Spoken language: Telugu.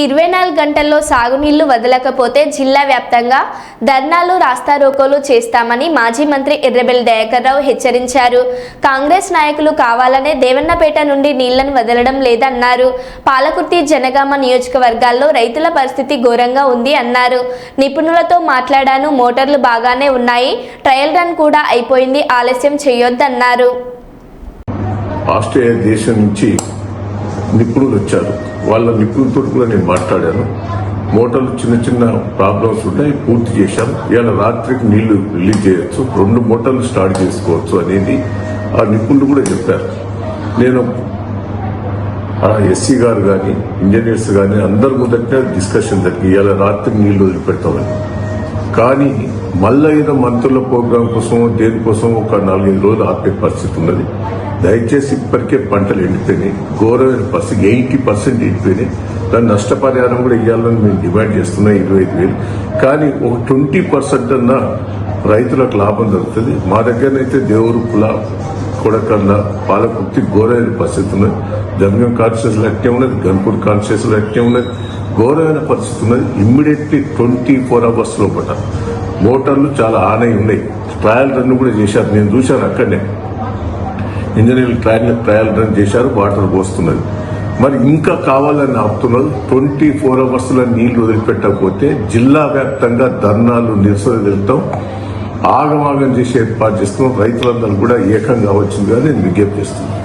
ఇరవై నాలుగు గంటల్లో సాగునీళ్ళు వదలకపోతే జిల్లా వ్యాప్తంగా ధర్నాలు రాస్తారోకోలు చేస్తామని మాజీ మంత్రి ఎర్రబెల్లి దయాకర్రావు హెచ్చరించారు. కాంగ్రెస్ నాయకులు కావాలనే దేవన్నపేట నుండి నీళ్ళను వదలడం లేదన్నారు. పాలకుర్తి జనగామ నియోజకవర్గాల్లో రైతుల పరిస్థితి ఘోరంగా ఉంది అన్నారు. నిపుణులతో మాట్లాడాను మోటార్లు బాగానే ఉన్నాయి. ట్రయల్ రన్ కూడా అయిపోయింది ఆలస్యం చేయొద్దన్నారు. ఆస్ట్రేలియా దేశం నుంచి నిపుణులు వచ్చారు. వాళ్ళ నిపుణులతో కూడా నేను మాట్లాడాను. మోటార్లు చిన్న చిన్న ప్రాబ్లమ్స్ ఉంటాయి పూర్తి చేశాం ఇవాళ రాత్రికి నీళ్ళు రిలీజ్ చేయొచ్చు రెండు మోటార్లు స్టార్ట్ చేసుకోవచ్చు అనేది ఆ నిపుణులు కూడా చెప్పారు. నేను ఆ ఎస్సీ గారు కానీ ఇంజనీర్స్ కానీ అందరి ముందట డిస్కషన్ జరిగి ఇవాళ రాత్రి నీళ్ళు వదిలిపెడతామని. కానీ మళ్ళీ ఏదో మంత్రుల ప్రోగ్రాం కోసం దేనికోసం ఒక నాలుగైదు రోజులు ఆపే పరిస్థితి ఉన్నది. దయచేసి ఇప్పటికే పంటలు ఎండిపోయినాయి. ఘోరమైన పర్సెంట్ ఎయిటీ పర్సెంట్ ఎండిపోయినాయి. దాని నష్టపరిహారం కూడా ఇవ్వాలని మేము డిమాండ్ చేస్తున్నాం ఇరవై ఐదు వేలు. కానీ ఒక ట్వంటీ పర్సెంట్ అన్న రైతులకు లాభం దొరుకుతుంది మా దగ్గరనైతే దేవురుపుల కొడకల్ల పాలకుర్తి ఘోరమైన పరిస్థితి ఉన్నది. జంగం కాన్షియస్ అట్టే ఉన్నది. గన్పూర్ కాన్షియస్ అట్టే ఉన్నది. ఘోరమైన పరిస్థితి ఉన్నది. ఇమ్మీడియట్లీ ట్వంటీ ఫోర్ అవర్స్ లోపల మోటార్లు చాలా ఆనై ఉన్నాయి. ట్రయల్ రన్ కూడా చేశారు. నేను చూశాను అక్కడనే. ఇంజనీర్లు ట్రయల్ ట్రయల్ రన్ చేశారు వాటర్ పోస్తున్నది. మరి ఇంకా కావాలని ఆపుతున్నారు ట్వంటీ ఫోర్ అవర్స్లో నీళ్ళు వదిలిపెట్టకపోతే జిల్లా వ్యాప్తంగా ధర్నాలు నిరసన తెలుపుతాం ఆగమాగం చేసి ఏర్పాటు చేస్తున్నాం. రైతులందరూ కూడా ఏకంగా వచ్చిందిగా నేను విజ్ఞప్తి చేస్తున్నాను.